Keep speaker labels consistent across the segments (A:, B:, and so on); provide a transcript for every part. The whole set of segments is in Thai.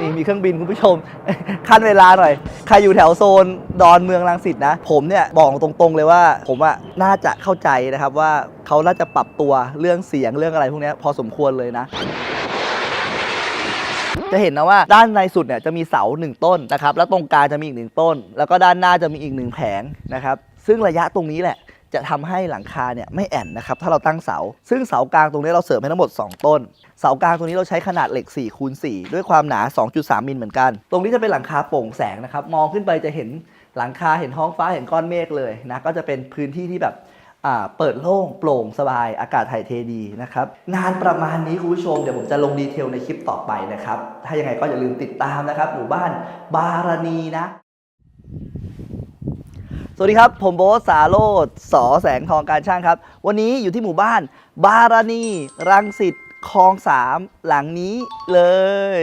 A: นี่มีเครื่องบินคุณผู้ชม ขั้นเวลาหน่อย ใครอยู่แถวโซนดอนเมืองรังสิตนะ ผมเนี่ยบอกตรงๆเลยว่า ผมอะน่าจะเข้าใจนะครับว่าเขาน่าจะปรับตัวเรื่องเสียงเรื่องอะไรพวกนี้พอสมควรเลยนะจะเห็นนะว่าด้านในสุดเนี่ยจะมีเสาหนึ่งต้นนะครับ แล้วตรงกลางจะมีอีกหนึ่งต้น แล้วก็ด้านหน้าจะมีอีกหนึ่งแผงนะครับ ซึ่งระยะตรงนี้แหละ จะทำให้หลังคาเนี่ยไม่แอ่นนะครับถ้าเราตั้งเสา ซึ่งเสากลางตรงนี้เราเสริมให้ทั้งหมด 2 ต้น เสากลางตรงนี้เราใช้ขนาดเหล็ก4คูณ4ด้วยความหนา 2.3 มิลเหมือนกัน ตรงนี้จะเป็นหลังคาโปร่งแสงนะครับมองขึ้นไปจะเห็นหลังคาเห็นท้องฟ้าเห็นก้อนเมฆเลยนะก็จะเป็นพื้นที่ที่แบบเปิดโล่งโปร่งสบายอากาศถ่ายเทดีนะครับงานประมาณนี้คุณผู้ชมเดี๋ยวผมจะลงดีเทลในคลิปต่อไปนะครับ ถ้ายังไงก็อย่าลืมติดตามนะครับหมู่บ้านบารณีนะ สวัสดีครับ ผมโบสสาโรดสอแสงทองการช่างครับ วันนี้อยู่ที่หมู่บ้าน บารณี รังสิตคลองสามหลังนี้เลย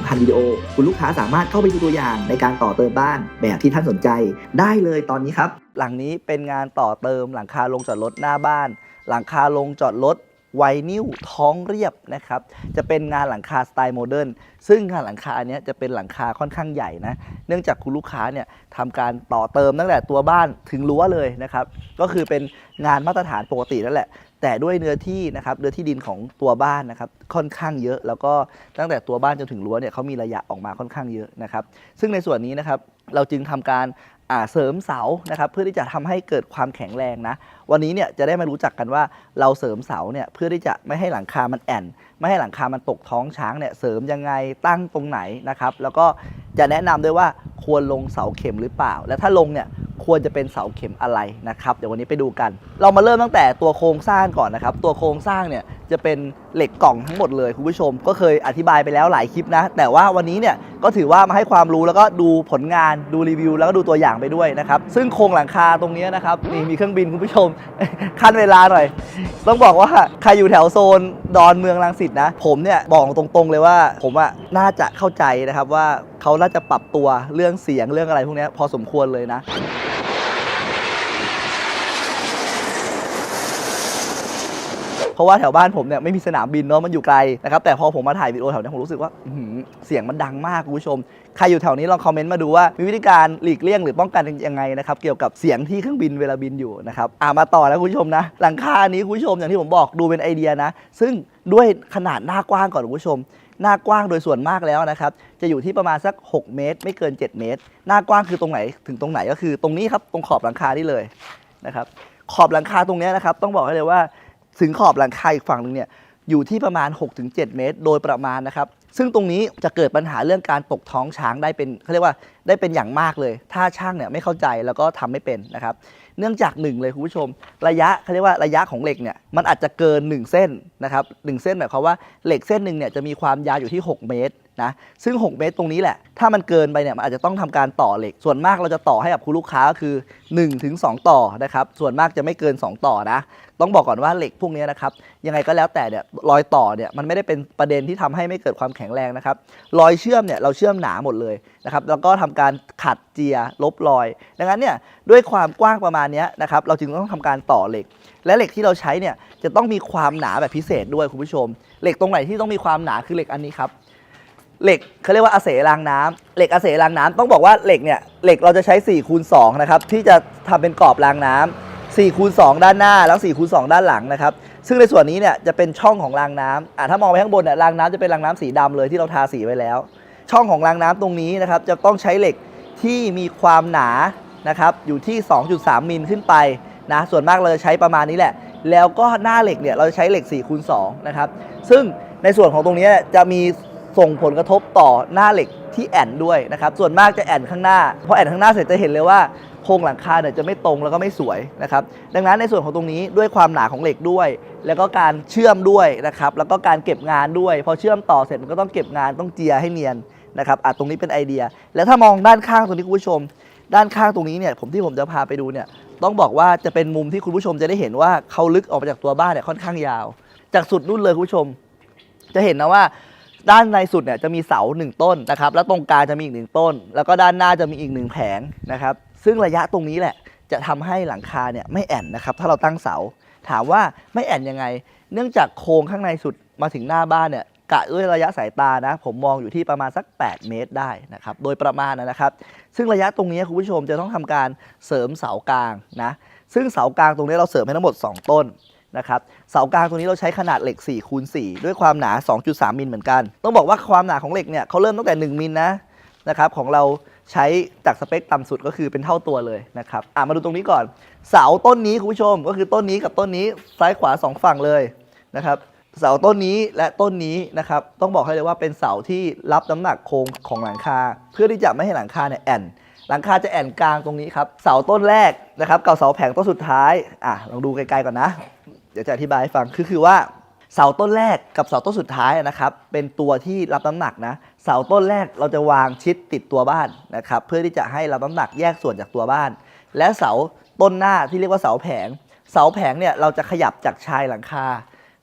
A: 1,000 วิดีโอ คุณลูกค้าสามารถเข้าไปดูตัวอย่างในการต่อเติมบ้านแบบที่ท่านสนใจ ได้เลยตอนนี้ครับ หลังนี้เป็นงานต่อเติมหลังคาลงจอดรถหน้าบ้าน หลังคาลงจอดรถ ไวนิวท้องเรียบนะครับ จะเป็นงานหลังคาสไตล์โมเดิร์นซึ่งงานหลังคาอันเนี้ยจะเป็นหลังคาค่อนข้างใหญ่นะ เนื่องจากคุณลูกค้าเนี่ยทำการต่อเติมตั้งแต่ตัวบ้านถึงรั้วเลยนะครับ ก็คือเป็นงานมาตรฐานปกตินั่นแหละ แต่ด้วยเนื้อที่นะครับเนื้อที่ดินของตัวบ้านนะครับค่อนข้างเยอะ แล้วก็ตั้งแต่ตัวบ้านจนถึงรั้วเนี่ยเขามีระยะออกมาค่อนข้างเยอะนะครับ ซึ่งในส่วนนี้นะครับเราจึงทำการ เสริมเสานะครับเพื่อที่จะทำให้เกิดความแข็งแรงนะ วันนี้เนี่ยจะได้มารู้จักกันว่าเราเสริมเสาเนี่ยเพื่อที่จะไม่ให้หลังคามันแอนไม่ให้หลังคามันตกท้องช้างเนี่ยเสริมยังไงตั้งตรงไหนนะครับ แล้วก็ จะแนะนำด้วยว่าควรลงเสาเข็มหรือเปล่า และถ้าลงเนี่ยควรจะเป็นเสาเข็มอะไรนะครับ เดี๋ยววันนี้ไปดูกัน เรามาเริ่มตั้งแต่ตัวโครงสร้างก่อนนะครับ ตัวโครงสร้างเนี่ยจะเป็นเหล็กกล่องทั้งหมดเลยคุณผู้ชม ก็เคยอธิบายไปแล้วหลายคลิปนะ แต่ว่าวันนี้เนี่ยก็ถือว่ามาให้ความรู้แล้วก็ดูผลงานดูรีวิว แล้วก็ดูตัวอย่างไปด้วยนะครับ ซึ่งโครงหลังคาตรงนี้นะครับนี่มีเครื่องบินคุณผู้ชม ขั้นเวลาหน่อย ต้องบอกว่าใครอยู่แถวโซนดอนเมืองรังสิตนะ ผมเนี่ยบอกตรงๆเลยว่าผมอะน่าจะเข้าใจนะครับว่า เขาน่าจะปรับตัวเรื่องเสียงเรื่องอะไรพวกนี้พอสมควรเลยนะเพราะว่าแถวบ้านผมเนี่ยไม่มีสนามบินเนาะมันอยู่ไกลนะครับแต่พอผมมาถ่ายวิดีโอแถวเนี้ยผมรู้สึกว่าเสียงมันดังมากคุณผู้ชม ใครอยู่แถวนี้ลองคอมเมนต์มาดูว่ามีวิธีการหลีกเลี่ยงหรือป้องกันยังไงนะครับเกี่ยวกับเสียงที่เครื่องบินเวลาบินอยู่นะครับอ่ามาต่อนะคุณผู้ชมนะ หลังคานี้คุณผู้ชมอย่างที่ผมบอกดูเป็นไอเดียนะ ซึ่งด้วยขนาดหน้ากว้างก่อนคุณผู้ชม หน้ากว้างโดยส่วนมากแล้วนะครับ จะอยู่ที่ประมาณสัก 6 เมตร ไม่เกิน 7 เมตร หน้ากว้างคือตรงไหนถึงตรงไหนก็คือตรงนี้ครับตรงขอบหลังคานี่เลยนะครับขอบหลังคาตรงนี้นะครับ ต้องบอกให้เลยว่าถึงขอบหลังคาอีกฝั่งหนึ่งเนี่ยอยู่ที่ประมาณ 6-7 เมตร โดยประมาณนะครับ ซึ่งตรงนี้จะเกิดปัญหาเรื่องการตกท้องช้างได้เป็นเขาเรียกว่าได้เป็นอย่างมากเลย ถ้าช่างเนี่ยไม่เข้าใจแล้วก็ทำไม่เป็นนะครับ เนื่องจากหนึ่งเลยคุณผู้ชม ระยะเขาเรียกว่าระยะของเหล็กเนี่ยมันอาจจะเกิน 1 เส้นนะครับหนึ่งเส้นหมายความว่าเหล็กเส้นหนึ่งเนี่ยจะมีความยาวอยู่ที่ 6 เมตรนะซึ่ง 6 เมตรตรงนี้แหละ ถ้ามันเกินไปเนี่ยมันอาจจะต้องทำการต่อเหล็ก ส่วนมากเราจะต่อให้กับคุณลูกค้าก็คือ1ถึง2ต่อนะครับส่วนมากจะไม่เกิน 2 ต่อนะ ต้องบอกก่อนว่าเหล็กพวกนี้นะครับยังไงก็แล้วแต่เนี่ยรอยต่อเนี่ยมันไม่ได้เป็นประเด็นที่ทำให้ไม่เกิดความแข็งแรงนะครับรอยเชื่อมเนี่ยเราเชื่อมหนาหมดเลยนะครับแล้วก็ทำการขัดเจียลบรอย ดังนั้นเนี่ยด้วยความกว้างประมาณนี้นะครับเราจึงต้องทำการต่อเหล็ก และเหล็กที่เราใช้เนี่ยจะต้องมีความหนาแบบพิเศษด้วยคุณผู้ชม เหล็กตรงไหนที่ต้องมีความหนาคือเหล็กอันนี้ครับ เหล็กเขาเรียกว่าอาเสรางน้ำเหล็กอาเสรางน้ำต้องบอกว่าเหล็กเนี่ยเหล็กเราจะใช้4คูณ2นะครับที่จะทำเป็นกรอบรางน้ำ4คูณ2ด้านหน้าแล้ว4คูณ2ด้านหลังนะครับซึ่งในส่วนนี้เนี่ยจะเป็นช่องของรางน้ำอะถ้ามองไปข้างบนเนี่ยรางน้ำจะเป็นรางน้ำสีดำเลยที่เราทาสีไว้แล้ว ช่องของรางน้ำตรงนี้นะครับจะต้องใช้เหล็กที่มีความหนานะครับอยู่ที่ 2.3 มิลขึ้นไปนะส่วนมากเราจะใช้ประมาณนี้แหละ แล้วก็หน้าเหล็กเนี่ยเราจะใช้เหล็ก4คูณ2นะครับซึ่งในส่วนของตรงนี้จะมี ส่งผลกระทบต่อหน้าเหล็กที่แอนด้วยนะครับส่วนมากจะแอนข้างหน้าพอแอนข้างหน้าเสร็จจะเห็นเลยว่าโครงหลังคาเนี่ยจะไม่ตรงแล้วก็ไม่สวยนะครับดังนั้นในส่วนของตรงนี้ด้วยความหนาของเหล็กด้วย แล้วก็การเชื่อมด้วยนะครับแล้วก็การเก็บงานด้วย พอเชื่อมต่อเสร็จมันก็ต้องเก็บงานต้องเจียให้เนียนนะครับอะตรงนี้เป็นไอเดีย แล้วถ้ามองด้านข้างตรงนี้คุณผู้ชม ด้านข้างตรงนี้เนี่ยผมที่ผมจะพาไปดูเนี่ยต้องบอกว่าจะเป็นมุมที่คุณผู้ชมจะได้เห็นว่าเขาลึกออกมาจากตัวบ้านเนี่ยค่อนข้างยาว จากสุดนู่นเลยคุณผู้ชม จะเห็นนะว่า ด้านในสุดเนี่ยจะมีเสาหนึ่งต้นนะครับ แล้วตรงกลางจะมีอีกหนึ่งต้น แล้วก็ด้านหน้าจะมีอีกหนึ่งแผงนะครับ ซึ่งระยะตรงนี้แหละจะทำให้หลังคาเนี่ยไม่แอ่นนะครับ ถ้าเราตั้งเสา ถามว่าไม่แอ่นยังไง เนื่องจากโครงข้างในสุดมาถึงหน้าบ้านเนี่ยกะด้วยระยะสายตานะ ผมมองอยู่ที่ประมาณสัก 8 เมตรได้นะครับ โดยประมาณนะครับ ซึ่งระยะตรงนี้คุณผู้ชมจะต้องทำการเสริมเสากลางนะ ซึ่งเสากลางตรงนี้เราเสริมให้ทั้งหมด 2 ต้น นะครับเสากลางตรงนี้เราใช้ขนาดเหล็ก4คูณ4ด้วยความหนา 2.3 มิลเหมือนกัน ต้องบอกว่าความหนาของเหล็กเนี่ยเขาเริ่มตั้งแต่ 1 มิลนะนะครับของเราใช้จากสเปคต่ำสุดก็คือเป็นเท่าตัวเลยนะครับอะมาดูตรงนี้ก่อน เสาต้นนี้คุณผู้ชมก็คือต้นนี้กับต้นนี้ซ้ายขวาสองฝั่งเลยนะครับเสาต้นนี้และต้นนี้นะครับต้องบอกให้เลยว่าเป็นเสาที่รับน้ำหนักโครงของหลังคา เพื่อที่จะไม่ให้หลังคาเนี่ยแอนหลังคาจะแอนกลางตรงนี้ครับเสาต้นแรกนะครับกับเสาแผงต้นสุดท้ายอะลองดูไกลๆก่อนนะ เดี๋ยวจะอธิบายให้ฟังคือคือว่าเสาต้นแรกกับเสาต้นสุดท้ายนะครับเป็นตัวที่รับน้ำหนักนะเสาต้นแรกเราจะวางชิดติดตัวบ้านนะครับเพื่อที่จะให้รับน้ำหนักแยกส่วนจากตัวบ้าน และเสาต้นหน้าที่เรียกว่าเสาแผง เสาแผงเนี่ยเราจะขยับจากชายหลังคา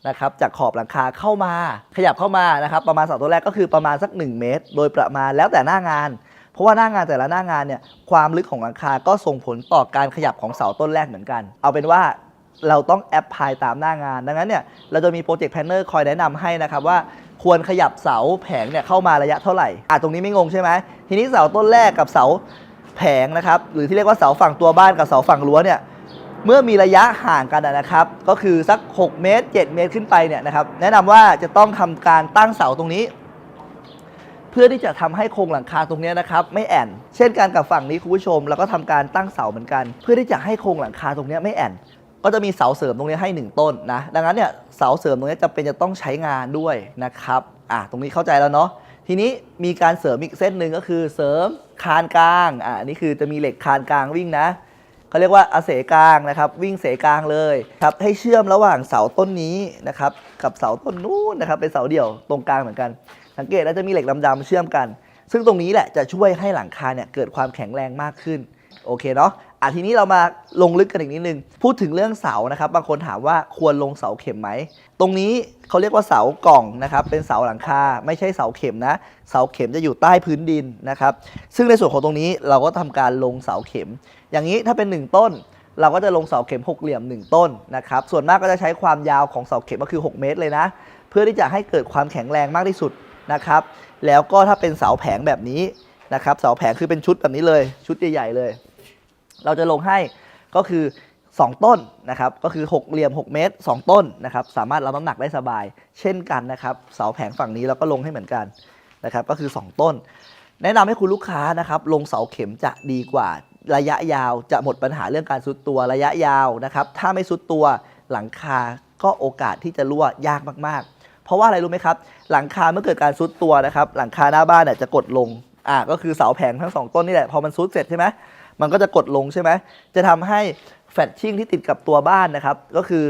A: นะครับจากขอบหลังคาเข้ามา ขยับเข้ามานะครับประมาณเสาต้นแรกก็คือประมาณสัก 1 เมตร โดยประมาณแล้วแต่หน้างาน เพราะว่าหน้างานแต่ละหน้างานเนี่ยความลึกของหลังคาก็ส่งผลต่อการขยับของเสาต้นแรกเหมือนกัน เอาเป็นว่า เราต้องแอปพลายตามหน้างาน ดังนั้นเนี่ยเราจะมีโปรเจกต์แพนเนอร์คอยแนะนำให้นะครับว่าควรขยับเสาแผงเนี่ยเข้ามาระยะเท่าไหร่อะตรงนี้ไม่งงใช่ไหมทีนี้เสาต้นแรกกับเสาแผงนะครับหรือที่เรียกว่าเสาฝั่งตัวบ้านกับเสาฝั่งรั้วเนี่ยเมื่อมีระยะห่างกันนะครับ ก็คือสัก 6 เมตร 7 เมตรขึ้นไปเนี่ยนะครับแนะนำว่าจะต้องทำการตั้งเสาตรงนี้ เพื่อที่จะทำให้โครงหลังคาตรงนี้นะครับไม่แอน เช่นกันกับฝั่งนี้คุณผู้ชมแล้วก็ทำการตั้งเสาเหมือนกัน เพื่อที่จะให้โครงหลังคาตรงนี้ไม่แอน ก็จะมีเสาเสริมตรงนี้ให้ 1 ต้นนะ ดังนั้นเนี่ยเสาเสริมตรงนี้จะเป็นจะต้องใช้งานด้วยนะครับ อะตรงนี้เข้าใจแล้วเนาะ ทีนี้มีการเสริมอีกเส้นหนึ่งก็คือเสริมคานกลาง อ่านี่คือจะมีเหล็กคานกลางวิ่งนะเขาเรียกว่าอาเสกลางนะครับ วิ่งเสกลางเลยครับให้เชื่อมระหว่างเสาต้นนี้นะครับกับเสาต้นนู้นนะครับเป็นเสาเดี่ยวตรงกลางเหมือนกัน สังเกตแล้วจะมีเหล็กดำๆเชื่อมกัน ซึ่งตรงนี้แหละจะช่วยให้หลังคาเนี่ยเกิดความแข็งแรงมากขึ้นโอเคเนาะ อะทีนี้เรามาลงลึกกันอีกนิดนึง พูดถึงเรื่องเสานะครับ บางคนถามว่าควรลงเสาเข็มไหม ตรงนี้เขาเรียกว่าเสากล่องนะครับ เป็นเสาหลังคา ไม่ใช่เสาเข็มนะ เสาเข็มจะอยู่ใต้พื้นดินนะครับ ซึ่งในส่วนของตรงนี้เราก็ทำการลงเสาเข็ม อย่างนี้ถ้าเป็น 1 ต้น เราก็จะลงเสาเข็มหกเหลี่ยม 1 ต้นนะครับ ส่วนมากก็จะใช้ความยาวของเสาเข็มก็คือ 6 เมตรเลยนะ เพื่อที่จะให้เกิดความแข็งแรงมากที่สุดนะครับ แล้วก็ถ้าเป็นเสาแผงแบบนี้นะครับ เสาแผงคือเป็นชุดแบบนี้เลย ชุดใหญ่ๆเลย เราจะลงให้ก็คือ 2 ต้นนะครับก็คือ 6 เหลี่ยม 6 เมตร 2 ต้นนะครับสามารถรับน้ำหนักได้สบาย เช่นกันนะครับเสาแผงฝั่งนี้เราก็ลงให้เหมือนกันนะครับก็คือ 2 ต้น แนะนำให้คุณลูกค้านะครับลงเสาเข็มจะดีกว่าระยะยาวจะหมดปัญหาเรื่องการซุดตัวระยะยาวนะครับถ้าไม่ซุดตัวหลังคาก็โอกาสที่จะรั่วยากมากๆ เพราะว่าอะไรรู้ไหมครับ หลังคาเมื่อเกิดการซุดตัวนะครับ หลังคาหน้าบ้านเนี่ยจะกดลงอ่าก็คือเสาแผงทั้งสองต้นนี่แหละพอมันซุดเสร็จใช่ไหม มันก็จะกดลงใช่ไหมจะทำให้แฟลตชิ่งที่ติดกับตัวบ้านนะครับ ก็คือ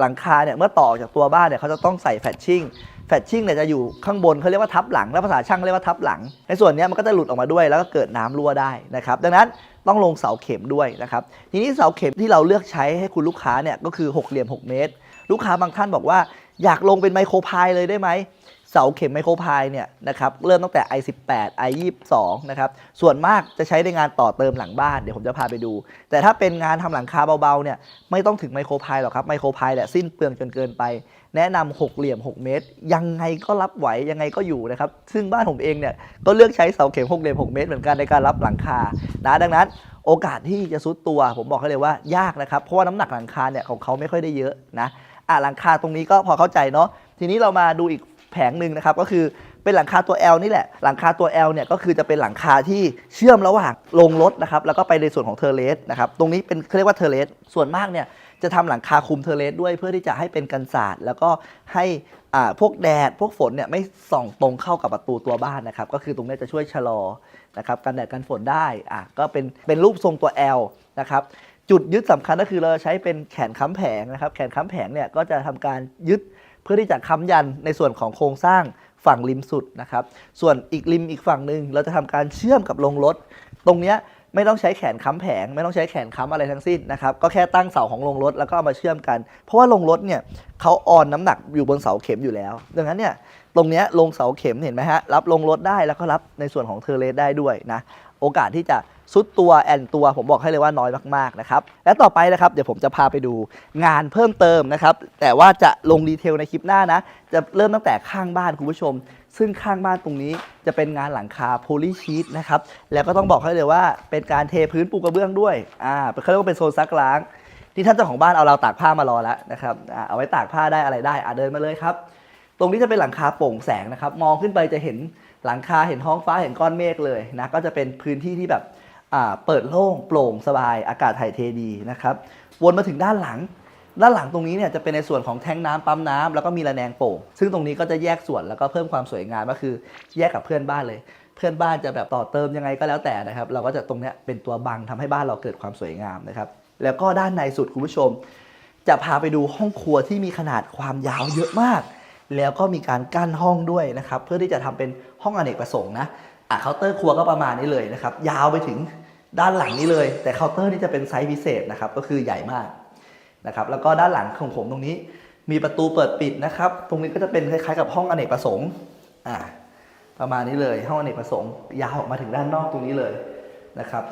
A: หลังคาเนี่ยเมื่อต่อจากตัวบ้านเนี่ยเขาจะต้องใส่แฟลตชิ่งแฟลตชิ่งเนี่ยจะอยู่ข้างบนเขาเรียกว่าทับหลัง แล้วภาษาช่างเรียกว่าทับหลัง ในส่วนนี้มันก็จะหลุดออกมาด้วย แล้วก็เกิดน้ำรั่วได้นะครับ ดังนั้นต้องลงเสาเข็มด้วยนะครับ ทีนี้เสาเข็มที่เราเลือกใช้ให้คุณลูกค้าเนี่ยก็คือ6เหลี่ยม 6 เมตร ลูกค้าบางท่านบอกว่า อยากลงเป็นไมโครพายเลยได้ไหม เสาเข็มไมโครพายเนี่ยนะครับเริ่มตั้งแต่ i18 i22 นะครับส่วนมากจะใช้ในงานต่อเติมหลังบ้านเดี๋ยวผมจะพาไปดู แต่ถ้าเป็นงานทำหลังคาเบาๆเนี่ยไม่ต้องถึงไมโครพายหรอกครับไมโครพายเนี่ยสิ้นเปลืองจนเกินไป แนะนำ6เหลี่ยม 6 เมตร ยังไงก็รับไหวยังไงก็อยู่นะครับซึ่งบ้านผมเองเนี่ยก็เลือกใช้เสาเข็ม6เหลี่ยม6เมตรเหมือนกันในการรับหลังคานะดังนั้นโอกาสที่จะซุดตัวผมบอกให้เลยว่ายากนะครับ เพราะว่าน้ำหนักหลังคาเนี่ยของเขาไม่ค่อยได้เยอะนะอะหลังคาตรงนี้ก็พอเข้าใจเนาะทีนี้เรามาดูอีก ผงหนึ่งนะครับก็คือเป็นหลังคาตัว L นี่แหละ หลังคาตัว L เนี่ยก็คือจะเป็นหลังคาที่เชื่อมระหว่างลงรถนะครับแล้วก็ไปในส่วนของเทอร์เลสนะครับตรงนี้เป็นเขาเรียกว่าเทอร์เลสส่วนมากเนี่ยจะทำหลังคาคุมเทอร์เลสด้วยเพื่อที่จะให้เป็นกันศาสตร์แล้วก็ให้อ่าพวกแดดพวกฝนเนี่ยไม่ส่องตรงเข้ากับประตูตัวบ้านนะครับก็คือตรงนี้จะช่วยชะลอนะครับกันแดดกันฝนได้อะก็เป็นเป็นรูปทรงตัว L นะครับจุดยึดสำคัญก็คือเราใช้เป็นแขนค้ำแผงนะครับแขนค้ำแผงเนี่ยก็จะทำการยึด พื่อที่จะค้ำยันในส่วนของโครงสร้างฝั่งริมสุดนะครับ ส่วนอีกริมอีกฝั่งหนึ่งเราจะทำการเชื่อมกับลงรถ ตรงเนี้ยไม่ต้องใช้แขนค้ำแผง ไม่ต้องใช้แขนค้ำอะไรทั้งสิ้นนะครับ ก็แค่ตั้งเสาของลงรถแล้วก็เอามาเชื่อมกัน เพราะว่าลงรถเนี่ยเขาออนน้ำหนักอยู่บนเสาเข็มอยู่แล้ว ดังนั้นเนี่ยตรงเนี้ยลงเสาเข็มเห็นไหมฮะรับลงรถได้แล้วก็รับในส่วนของเทอร์เลสได้ด้วยนะโอกาสที่จะ ซุดตัวแอนตัว ผมบอกให้เลยว่าน้อยมากๆนะครับและต่อไปนะครับเดี๋ยวผมจะพาไปดูงานเพิ่มเติมนะครับ แต่ว่าจะลงดีเทลในคลิปหน้านะ จะเริ่มตั้งแต่ข้างบ้านคุณผู้ชม ซึ่งข้างบ้านตรงนี้จะเป็นงานหลังคาโพลีชีตนะครับแล้วก็ต้องบอกให้เลยว่าเป็นการเทพื้นปูกระเบื้องด้วยอ่าเขาเรียกว่าเป็นโซนซักล้างที่ท่านเจ้าของบ้านเอาเราวตากผ้ามารอแล้วนะครับอ่าเอาไว้ตากผ้าได้อะไรได้อ่าเดินมาเลยครับ ตรงนี้จะเป็นหลังคาโปร่งแสงนะครับ มองขึ้นไปจะเห็นหลังคาเห็นท้องฟ้าเห็นก้อนเมฆเลยนะ ก็จะเป็นพื้นที่ที่แบบ เปิดโล่งโปร่งสบายอากาศถ่ายเทดีนะครับวนมาถึงด้านหลัง ด้านหลังตรงนี้เนี่ยจะเป็นในส่วนของแทงน้ำปั๊มน้ำแล้วก็มีระแนงโป่งซึ่งตรงนี้ก็จะแยกส่วนแล้วก็เพิ่มความสวยงามก็คือแยกกับเพื่อนบ้านเลย เพื่อนบ้านจะแบบต่อเติมยังไงก็แล้วแต่นะครับเราก็จะตรงนี้เป็นตัวบังทำให้บ้านเราเกิดความสวยงามนะครับแล้วก็ด้านในสุดคุณผู้ชม จะพาไปดูห้องครัวที่มีขนาดความยาวเยอะมาก แล้วก็มีการกั้นห้องด้วยนะครับเพื่อที่จะทำเป็นห้องอเนกประสงค์นะอะเคาน์เตอร์ครัวก็ประมาณนี้เลยนะครับยาวไปถึง ด้านหลังนี้เลย แต่เคาน์เตอร์นี่จะเป็นไซส์พิเศษนะครับก็คือใหญ่มากนะครับแล้วก็ด้านหลังของผมตรงนี้มีประตูเปิดปิดนะครับ ตรงนี้ก็จะเป็นคล้ายๆกับห้องอเนกประสงค์อะประมาณนี้เลยห้องอเนกประสงค์ยาวออกมาถึงด้านนอกตรงนี้เลยนะครับ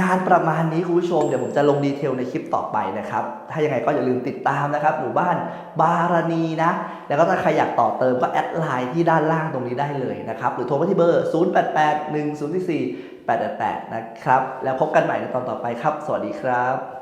A: งานประมาณนี้คุณผู้ชมเดี๋ยวผมจะลงดีเทลในคลิปต่อไปนะครับ ถ้ายังไงก็อย่าลืมติดตามนะครับหมู่บ้านบารณีนะ แล้วก็ถ้าใครอยากต่อเติมก็แอดไลน์ที่ด้านล่างตรงนี้ได้เลยนะครับ หรือโทรมาที่เบอร์ 088104 888 นะครับ แล้วพบกันใหม่ในตอนต่อไปครับ สวัสดีครับ